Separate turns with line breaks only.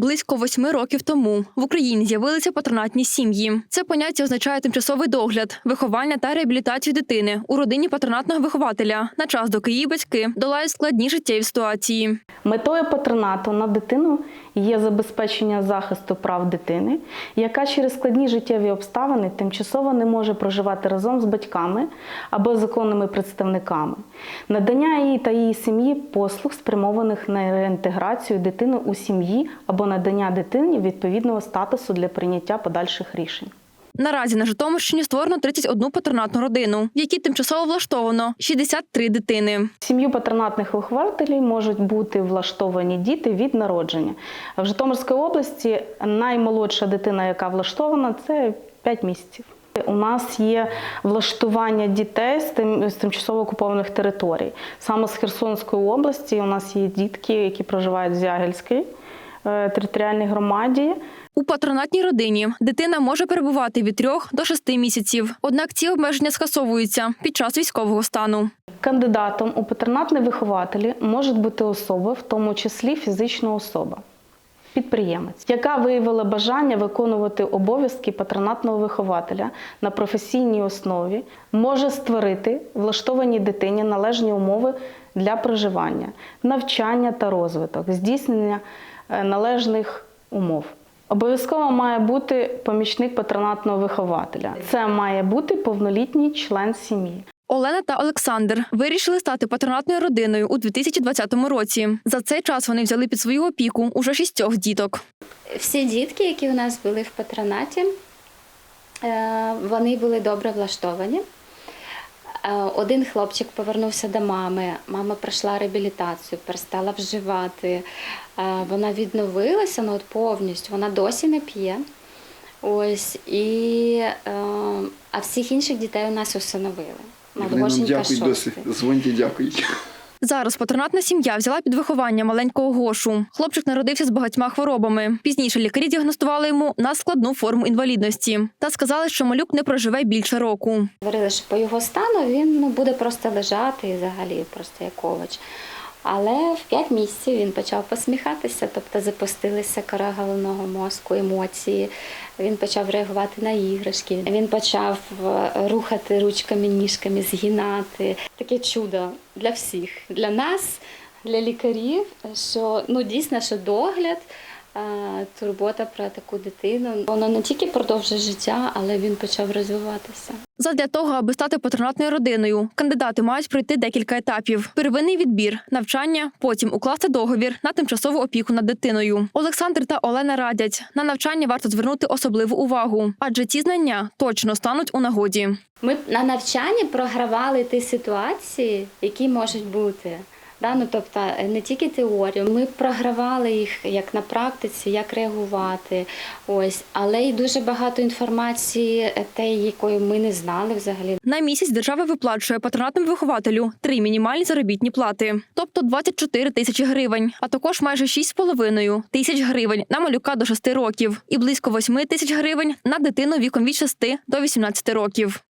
Близько восьми років тому в Україні з'явилися патронатні сім'ї. Це поняття означає тимчасовий догляд, виховання та реабілітацію дитини у родині патронатного вихователя на час, доки її батьки долають складні життєві ситуації.
Метою патронату на дитину є забезпечення захисту прав дитини, яка через складні життєві обставини тимчасово не може проживати разом з батьками або законними представниками, надання їй та її сім'ї послуг, спрямованих на реінтеграцію дитини у сім'ї або надання дитині відповідного статусу для прийняття подальших рішень.
Наразі на Житомирщині створено 31 патронатну родину, в якій тимчасово влаштовано 63 дитини.
Сім'ю патронатних вихователів можуть бути влаштовані діти від народження. В Житомирській області наймолодша дитина, яка влаштована, це 5 місяців. У нас є влаштування дітей з тим з тимчасово окупованих територій. Саме з Херсонської області у нас є дітки, які проживають в Зягельській територіальній громаді.
У патронатній родині дитина може перебувати від 3 до 6 місяців. Однак ці обмеження скасовуються під час військового стану.
Кандидатом у патронатні вихователі може бути особа, в тому числі фізична особа. Підприємець, яка виявила бажання виконувати обов'язки патронатного вихователя на професійній основі, може створити влаштованій дитині належні умови для проживання, навчання та розвиток, здійснення е, належних умов. Обов'язково має бути помічник патронатного вихователя. Це має бути повнолітній член сім'ї.
Олена та Олександр вирішили стати патронатною родиною у 2020 році. За цей час вони взяли під свою опіку уже шістьох діток.
Всі дітки, які у нас були в патронаті, е, вони були добре влаштовані. Е, Один хлопчик повернувся до мами, мама пройшла реабілітацію, перестала вживати. Е, Вона відновилася ну, от повністю, вона досі не п'є. Ось, і, а всіх інших дітей у нас усиновили.
Вони нам дякують досі. Дзвоньте, дякують.
Зараз патронатна сім'я взяла під виховання маленького Гошу. Хлопчик народився з багатьма хворобами. Пізніше лікарі діагностували йому на складну форму інвалідності та сказали, що малюк не проживе більше року.
Говорили, що по його стану він ну, буде просто лежати і взагалі просто як овоч. Але в 5 місяців він почав посміхатися, тобто запустилися кора головного мозку, емоції. Він почав реагувати на іграшки. Він почав е, рухати ручками, ніжками, згинати. Таке чудо для всіх, для нас, для лікарів, що ну дійсно, що догляд. Турбота про таку дитину. Воно не тільки продовжує життя, але він почав розвиватися.
Задля того, аби стати патронатною родиною, кандидати мають пройти декілька етапів: первинний відбір, навчання, потім укласти договір на тимчасову опіку над дитиною. Олександр та Олена радять, на навчання варто звернути особливу увагу, адже ці знання точно стануть у нагоді.
Ми на навчанні програвали ті ситуації, які можуть бути. Да? Ну, тобто е, не тільки теорію, ми програвали їх як на практиці, як реагувати. Ось, але й дуже багато інформації, те, якої ми не знали взагалі.
На місяць держава виплачує патронатному вихователю три мінімальні заробітні плати, тобто 24 тисячі гривень, а також майже 6,5 тисяч гривень на малюка до 6 років і близько 8 тисяч гривень на дитину віком від 6 до 18 років.